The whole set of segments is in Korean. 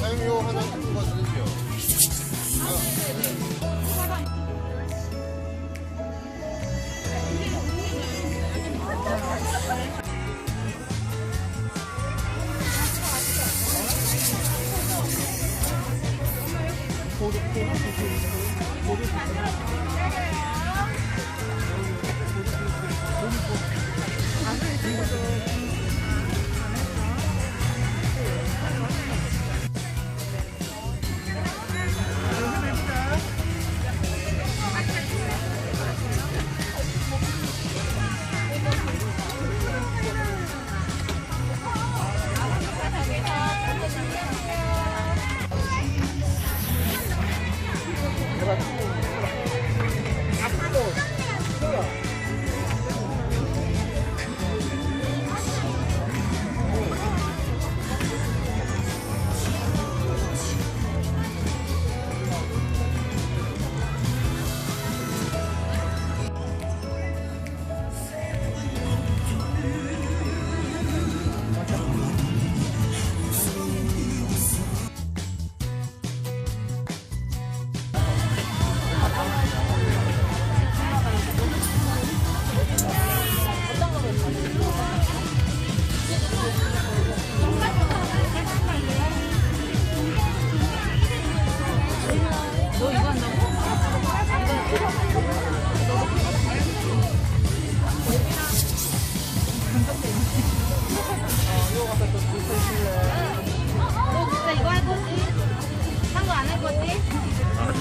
사용료 하나 갖고 가주세요. 너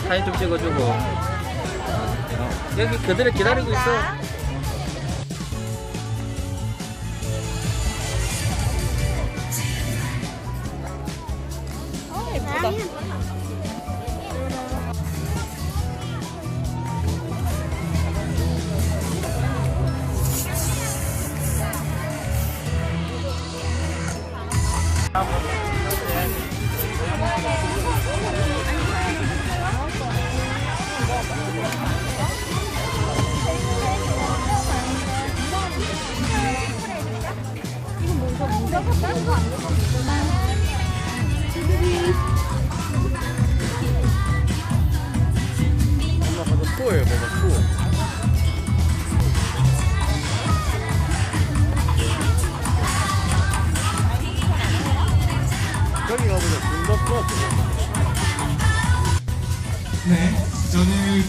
사진 좀 찍어주고 어, 여기 그대로 기다리고 있어 어, 예쁘다.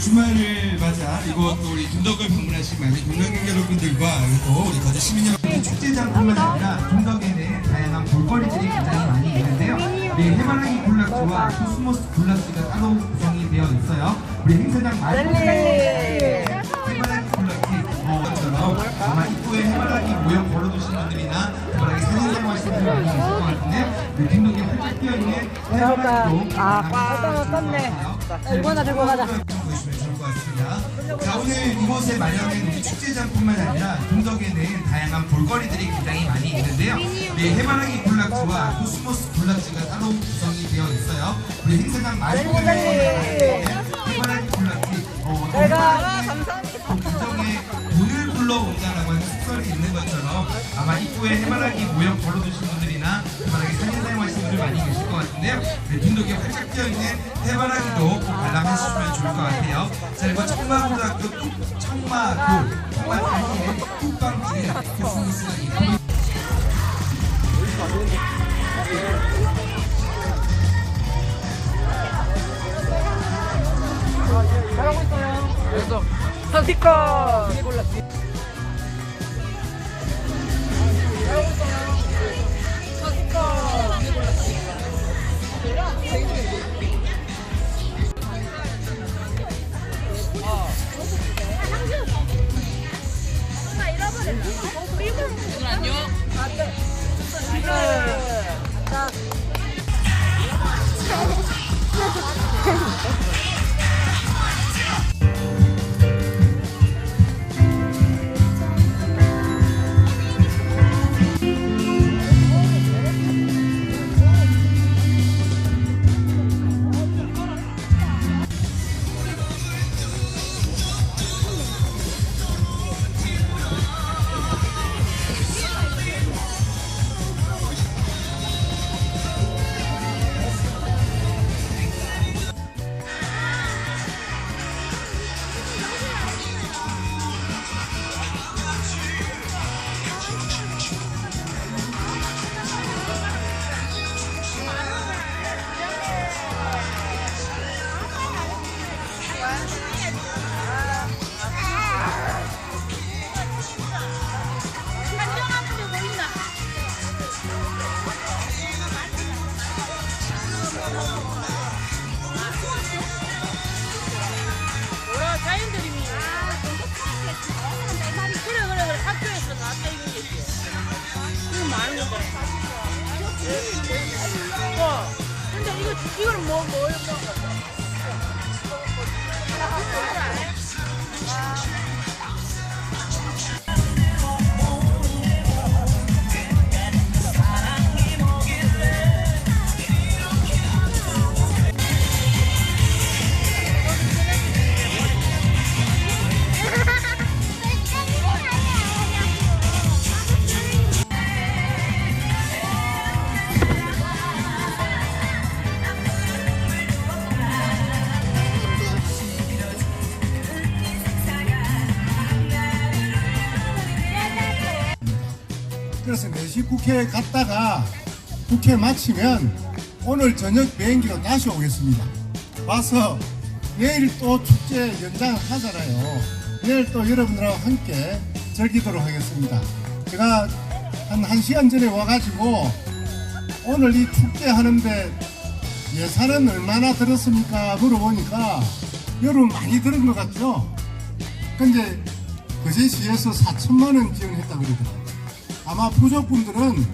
주말을 맞아 이곳 또 우리 김덕을 방문하신 많은 관광객 여러분들과 그리고 우리 거제 시민 여러분 축제장뿐만 아니라 김덕에는 다양한 볼거리들이 굉장히 많이 있는데요. 우리 해바라기 굴락지와 코스모스 굴락지가 따로 구성이 되어 있어요. 우리 행사장 말고에 해바라기 굴락지 어, 것처럼 아마 입구에 해바라기 모형 걸어두신 분들이나 해바라기 사진 촬영하시는 분들 많이 계실 것 같은데요. 우리 김덕에 활짝 뛰어있는 해바라기도 아, 떴네. 이거 하나 들고 가자. 같습니다. 자 오늘 이곳에 마련된 우리 축제장뿐만 아니라 동덕에 는 다양한 볼거리들이 굉장히 많이 있는데요. 우리 해바라기 굴락지와 코스모스 굴락지가 따로 구성이 되어 있어요. 우리 행사장 말고에 해바라기 굴락지 어, 내가 감정에 돈을 불러온다라고 하는 속설이 있는 것처럼 아마 입구에 해바라기 모형 걸어두신 분들이나 해바라기 사진 사용하시는 분들 많이 계실 것 같은데요. 네, 빈독에 활짝 뛰어있는 해바라기도 꼭 관람해주시면 좋을 것 같아요. 자, 그리고 청마고등학교 뚝, 청마도, 청마 단위의 뚝방길에 코스모스가 있고 선티커. 한정하는 근데 이 4시 국회에 갔다가 국회 마치면 오늘 저녁 비행기로 다시 오겠습니다. 와서 내일 또 축제 연장을 하잖아요. 내일 또 여러분들하고 함께 즐기도록 하겠습니다. 제가 한 1시간 전에 와가지고 오늘 이 축제 하는데 예산은 얼마나 들었습니까? 물어보니까 여러분 많이 들은 것 같죠? 근데 그제시에서 4천만 원 지원했다고 그러더라고요. 아마 부족분들은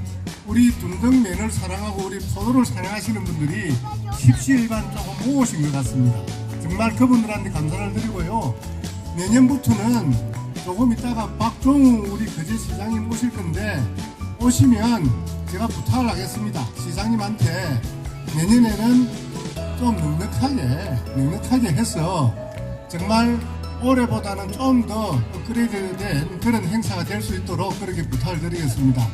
우리 둔덕면을 사랑하고 우리 포도를 사랑하시는 분들이 십시일반 조금 모으신 것 같습니다. 정말 그분들한테 감사를 드리고요. 내년부터는 조금 있다가 박종우 우리 거제 시장님 오실 건데 오시면 제가 부탁을 하겠습니다. 시장님한테 내년에는 좀 넉넉하게 넉넉하게 해서 정말 올해보다는 좀 더 업그레이드된 그런 행사가 될 수 있도록 그렇게 부탁을 드리겠습니다.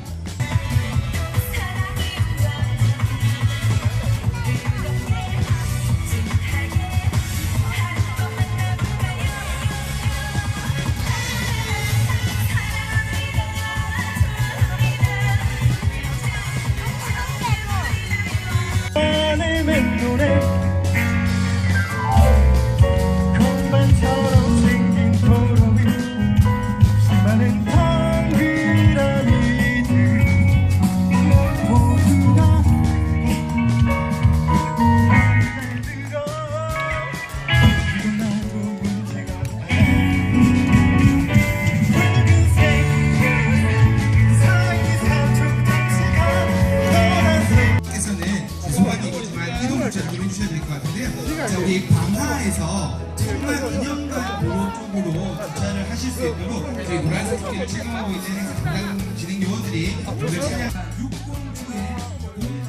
있도록 저희 노란색 축제를 체감하고 있는 담당 진행 요원들이 오늘 차량 609에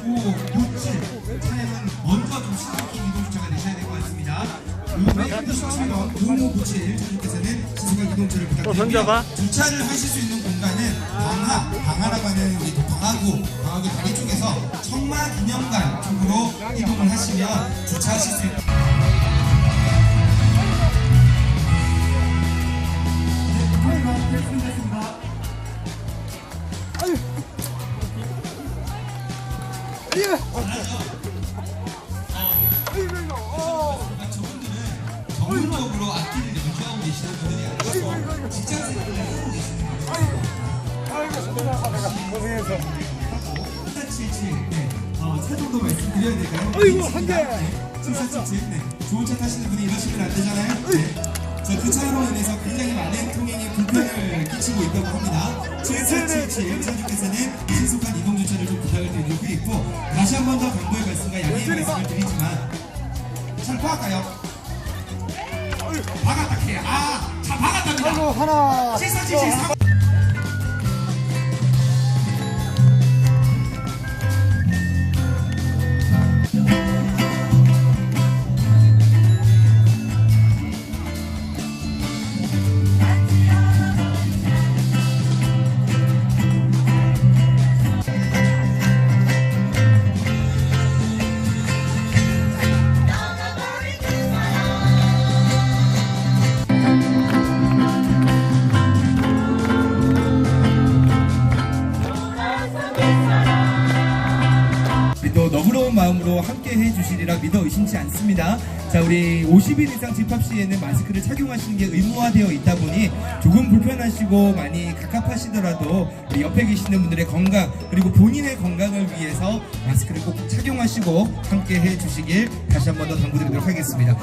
0597 차량은 먼저 좀 신속히 이동 주차가 되셔야 될 것 같습니다. 517번 0597 차주께서는 신속한 이동 주차를 부탁드립니다. 주차를 하실 수 있는 공간은 방하, 방하라고 하는 우리 방하구, 방하구 다리 쪽에서 청마 기념관 쪽으로 이동을 하시면 주차하실 수 전문 네. 어, 차 정도 말씀드려야 될까요? 아이고, 한 개! 7477, 네. 좋은 차 타시는 분이 이러시면 안 되잖아요? 네. 저그 차로 인해서 굉장히 많은 통행에 불편을 끼치고 있다고 합니다. 7477, 차주께서는 신속한 이동 주차를 좀 부탁을 드리고 있고, 다시 한 번더 강도의 말씀과 양해의 말씀을 드리지만, 잘 파악할까요? 박았다 캐. 아, 자 박았답니다. 하나, 7477 3. 해주시리라 믿어 의심치 않습니다. 자, 우리 50인 이상 집합 시에는 마스크를 착용하시는 게 의무화되어 있다 보니 조금 불편하시고 많이 갑갑하시더라도 우리 옆에 계시는 분들의 건강 그리고 본인의 건강을 위해서 마스크를 꼭 착용하시고 함께 해주시길 다시 한 번 더 당부드리도록 하겠습니다.